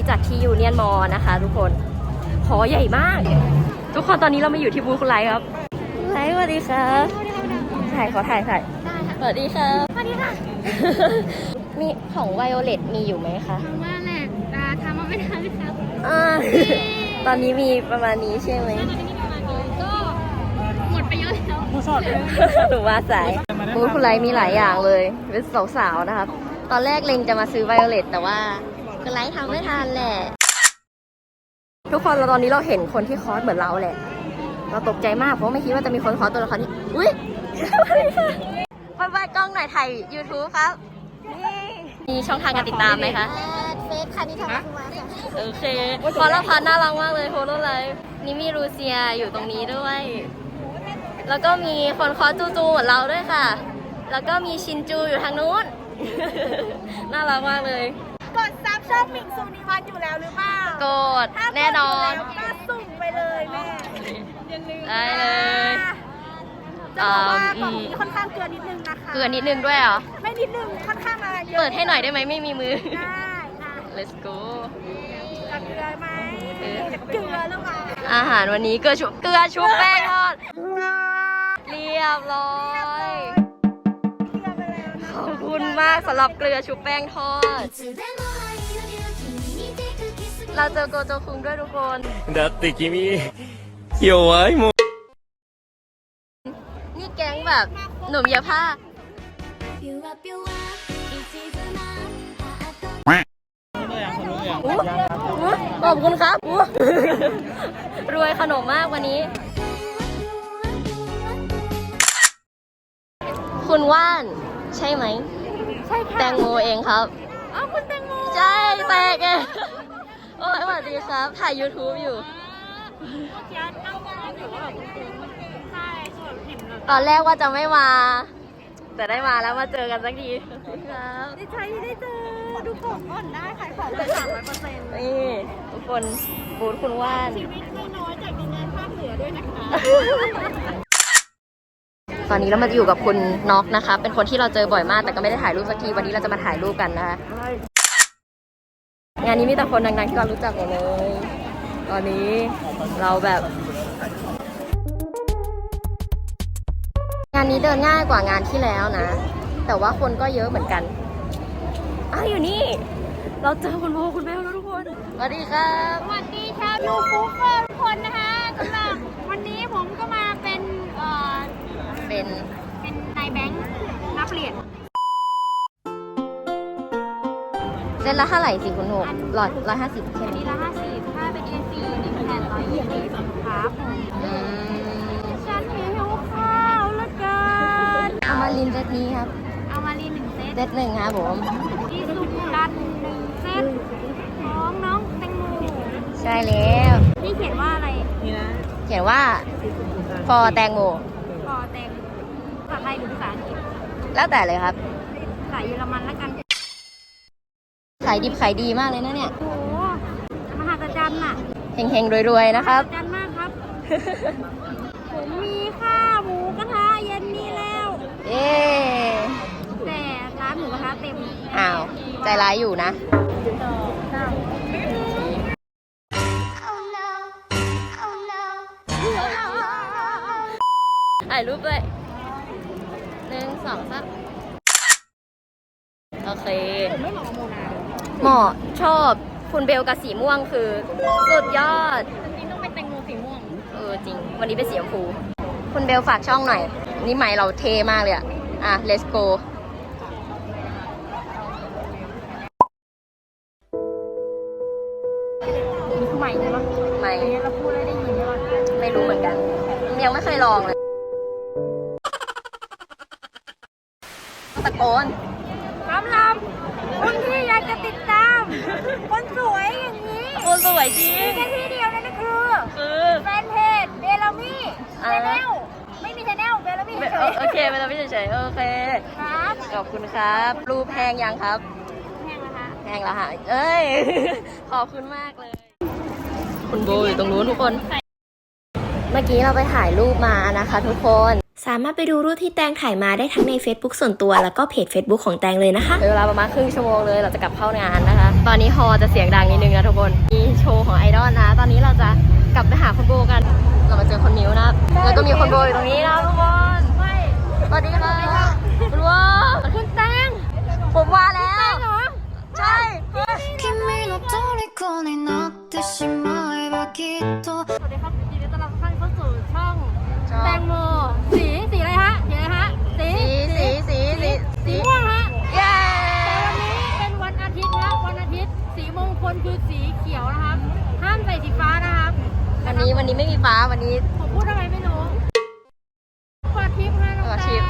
นี้จากที่ยูเนียนมอนะคะทุกคนหอใหญ่มาก ทุกคนตอนนี้เรามาอยู่ที่บูธคุณไลท์ครับไลท์สวัสดีครับถ่ายขอถ่ายถ่ายสวัสดีครับสวัสดีค่ะ มีของไวโอเลตมีอยู่ไหมคะทำว่าแหละตาทำมาไม่ทันครับอ่าตอนนี้มีประมาณนี้ใช่ไหมตอนนี้ประมาณนี้ก็หมดไปเยอะแล้วหนูมาสายบูธคุณไลท์มีหลายอย่างเลย เป็นสาวๆนะครับ ตอนแรกเลงจะมาซื้อไวโอเลตแต่ว่าคุณ ไลท์ทำไม่ทันแหละ ทุกคนเราตอนนี้เราเห็นคนที่คอสเหมือนเราแหละ เราตกใจมากเพราะไม่คิดว่าจะมีคนคอสตัวละครนี้อุ้ยบายบายกล้องหน่อยถ่าย YouTube ครับ นี่มีช่องทางการติดตามไหมคะเฟซค่ะนี่ทำมาคุณมาค่ะโอเคพอละพันน่ารักมากเลยโฮโลไลฟ์นี่มีรูเซียอยู่ตรงนี้ด้วย แล้วก็มีคนคอสจูจูเหมือนเราด้วยค่ะ แล้วก็มีชินจูอยู่ทางนู้น น่ารักมากเลย กดซับช่องมิงซูนิวัฒน์อยู่แล้วหรือเปล่ากดแน่นอนถ้ากดยู่แล้วก็สุ่มไปเลยแม่อย่าลืมได้เลยจะบอกว่าอืมกล่องนี้ค่อนข้างเกลือนิดนึงนะคะเกลือนิดนึงด้วยเหรอ ไม่นิดนึงค่อนข้างอะไรเยอะเปิดให้หน่อยได้ไหมไม่มีมือ ได้ค่ะ let's go จะเกลือไหมเออจะเกลือหรือเปล่าอาหารวันนี้เกลือชุบเกลือชุบแป้งทอด เรียบร้อย เกลือไปแล้วนะขอบคุณมากสำหรับเกลือชุบแป้งทอด เราเจอโกโจคุงด้วยทุกคน だって君弱いもん นี่แก๊งแบบหนุ่มเยาผ้าอู้อู้ขอบคุณครับอู้รวยขนมมากวันนี้ คุณว่าน ใช่ไหม ใช่ค่ะ แตงโมเองครับ อ้าวคุณแตงโม ใช่ ดีครับ ถ่าย YouTube อยู่ยัดเอามาถือว่าแบบใช่ส่วนเห็นแบบตอนแรกว่าจะไม่มา แต่ได้มาแล้วมาเจอกันสักทีครับดีใจที่ได้เจอ ดูของก่อนได้ขายของไปสามร้อยเปอร์เซ็นต์นี่ทุกคนบูธคุณว่าน ชีวิตไม่น้อยจากดินแดนภาคเหนือด้วยนะคะตอนนี้เรามาอยู่กับคุณน็อกนะคะ เป็นคนที่เราเจอบ่อยมากแต่ก็ไม่ได้ถ่ายรูปสักทีวันนี้เราจะมาถ่ายรูปกันนะคะงานนี้มีแต่คนดังๆที่เรารู้จักหมดเลย ตอนนี้เราแบบ งานนี้เดินง่ายกว่างานที่แล้วนะ แต่ว่าคนก็เยอะเหมือนกันอ้าวอยู่นี่ เราเจอคุณโมคุณเบลแล้วทุกคนสวัสดีครับ สวัสดีชาวยูฟูเกอร์ทุกคนนะคะ เล่นละเท่าไหร่สิคุณหกร้อยร้อยห้าสิบใช่ไหมทีละห้าสิบถ้าเป็น A4 หนึ่งแผ่นร้อยยี่สิบครับผมอืมฉันหิวข้าวเหลือเกินเอามาลินเซตนี้ครับ เอามารีหนึ่งเซตเซตหนึ่งครับผม ที่สุกันหนึ่งเซตของน้องแตงโมใช่แล้ว นี่เขียนว่าอะไรเขียนว่าฟอแตงโมกอแตงภาษาไทยหรือภาษาอังกฤษแล้วแต่เลยครับ ภาษาเยอรมันแล้วกันขายดิบขายดีมากเลยนะเนี่ย โอ้โหมหัศจรรย์น่ะเฮงๆรวยๆนะครับมหัศจรรย์มากครับ ผมมีข้าวหมูกระทะเย็นนี้แล้ว เย้แต่ร้านหมูกระทะเต็มอ้าว ใจร้ายอยู่นะ ถ่ายรูปด้วยหนึ่งสองสามโอเคไม่เหมาะกับโมนา เหมาะชอบคุณเบลกับสีม่วงคือ สุดยอด จริงๆต้องเป็นแตงโมสีม่วง เออจริง วันนี้เป็นสีชมพูคุณเบลฝากช่องหน่อย นี่ไมค์เราเทมากเลยอะอะ let's go นี่คือใหม่ใช่ปะไม่อันนี้เราพูดแล้วได้ยินใช่ปะไม่รู้เหมือนกัน ยังไม่เคยลองเลยตะโกน สำหรับคนที่อยากจะติดตาม คนสวยอย่างนี้ คนส วยจริงมีแค่ที่เดียวนั่นก็คือคือแฟนเพจเบลามี่อ่าชาแนลไม่มีชาแนลเบลามี่ไม่เฉยโอเคไม่ต้องพี่เฉยๆโอเคๆครับขอบคุณครับรูปแพงยังครับแห้งนะคะแพงแล้วค่ะเอ้ย ขอบคุณมากเลย คุณโบอยู่ตรงนู้นทุกคน เมื่อกี้เราไปถ่ายรูปมานะคะทุกคน สามารถไปดูรูปที่แตงถ่ายมาได้ทั้งใน Facebook ส่วนตัว แล้วก็เพจ Facebook ของแตงเลยนะคะเวลาประมาณครึ่งชั่วโมงเลยเราจะกลับเข้างานนะคะ ตอนนี้ฮอจะเสียงดังนิดนึงนะทุกคนมีโชว์ของไอดอลนะ ตอนนี้เราจะกลับไปหาคนโบกัน เรามาเจอคนมิวนะ แล้วก็มีคนโบอยู่ตรงนี้นะทุกคนสวัสดีค่ะคุณว้าคุณแตงผมว่าแล้วใช่สวัสดีครับ นนี้วันนี้ไม่มีฟ้าวันนี้ ผมพูดอะไรไม่รู้กดทิปให้น้องกดแตทิปง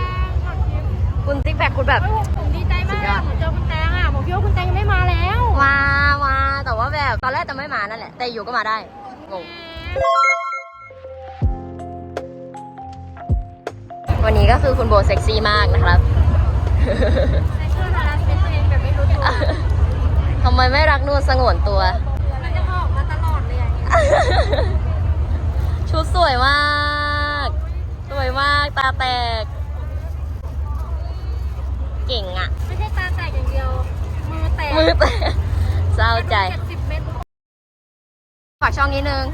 กดทิปคุณติ๊กแบกคุณแบบ เฮ้ยผมผมดีใจมาสุดยอดกผมเจอคุณแตงอะผมคิดว่าคุณแตงยังไม่มาแล้วมามาแต่ว่าแบบตอนแรกจะไม่มานั่นแหละ แต่อยู่ก็มาได้งงวันนี้ก็คือคุณโบเซ็กซี่มากนะครับในช่วงเวลาเป็นตัวเองแบบไม่รู้ตัวทำไมไม่รักนวลสงวนตัว มันจะออกมาตลอดเลยอะ ชุดสวยมาก สวยมาก ตาแตก เก่งอะไม่ใช่ตาแตกอย่างเดียว มือแตกมือแตกเศร้าใจ เจ็ดสิบเมตรฝากช่องนิดนึง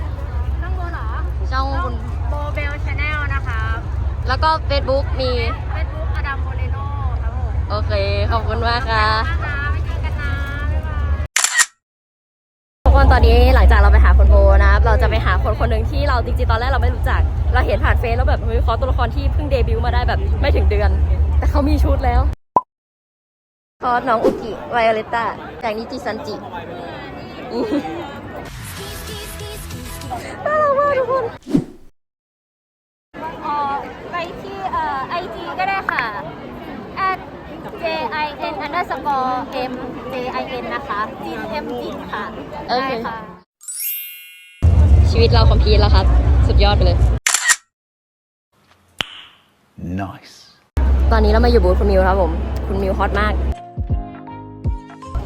ต้องโบเหรอช่องคุณโบเบลชาแนลนะครับแล้วก็ Facebook มี เฟซบุ๊กอดัมโมเรโนครับผม โอเค ขอบคุณมากค่ะมากนะไปเจอกันนะ คนตอนนี้หลังจากเราไปหาคนโบนะครับเราจะไปหาคนคนหนึ่งที่เราจริงๆตอนแรกเราไม่รู้จัก เราเห็นผ่านเฟซแล้วแบบเฮ้ยเขาตัวละครที่เพิ่งเดบิวต์มาได้แบบไม่ถึงเดือน แต่เขามีชุดแล้วคอสน้องอุกิไวโอเลต้าจากนิจิซันจิน่ารักมากทุกคน เอ่อไปที่เอ่อไอจีก็ได้ค่ะ at j i n underscore m j i n นะคะจิน m จินค่ะโอเค ได้ค่ะชีวิตเราคอมพีทแล้วครับ สุดยอดไปเลย Nice. ตอนนี้เรามาอยู่บูธคุณมิวครับผม คุณมิวฮอตมาก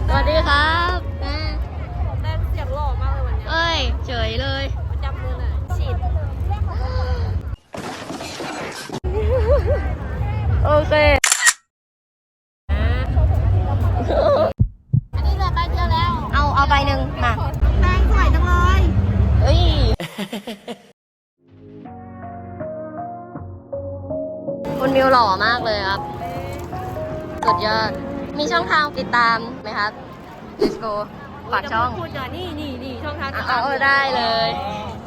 สวัสดีครับแม่แต้เสียงหล่อมากเลยวันนี้เอ้ย เฉยเลยจำมือหน่อยฉีดโอเค เอาเอาใบหนึ่งมาแตงสวยจังเลยเอ้ยคุณมิวหล่อมากเลยครับ สุดยอด มีช่องทางติดตามไหมครับ Let's go ฝากช่องพูดจอนี่นี่นี่ช่องทางเอาเอาได้เลย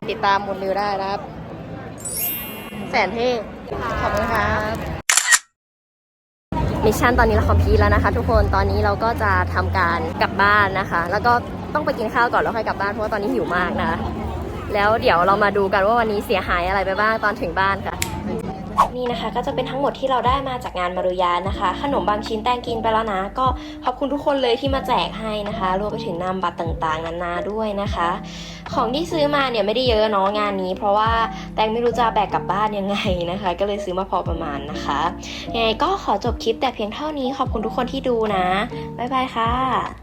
ติดตามคุณมิวได้นะครับ แสนเท่ขอบคุณครับ มิชชั่นตอนนี้เราคอมพีทแล้วนะคะ ทุกคนตอนนี้เราก็จะทำการกลับบ้านนะคะ แล้วก็ต้องไปกินข้าวก่อนแล้วค่อยกลับบ้านเพราะว่าตอนนี้หิวมากนะ แล้วเดี๋ยวเรามาดูกันว่าวันนี้เสียหายอะไรไปบ้างตอนถึงบ้านค่ะ นี่นะคะ ก็จะเป็นทั้งหมดที่เราได้มาจากงานมารุยานะคะ ขนมบางชิ้นแตงกินไปแล้วนะ ก็ขอบคุณทุกคนเลยที่มาแจกให้นะคะ รวมไปถึงนามบัตรต่างๆนานาด้วยนะคะ ของที่ซื้อมาเนี่ยไม่ได้เยอะเนาะงานนี้ เพราะว่าแตงไม่รู้จะแบกกลับบ้านยังไงนะคะ ก็เลยซื้อมาพอประมาณนะคะยังไงก็ขอจบคลิปแต่เพียงเท่านี้ขอบคุณทุกคนที่ดูนะบ๊ายบายค่ะ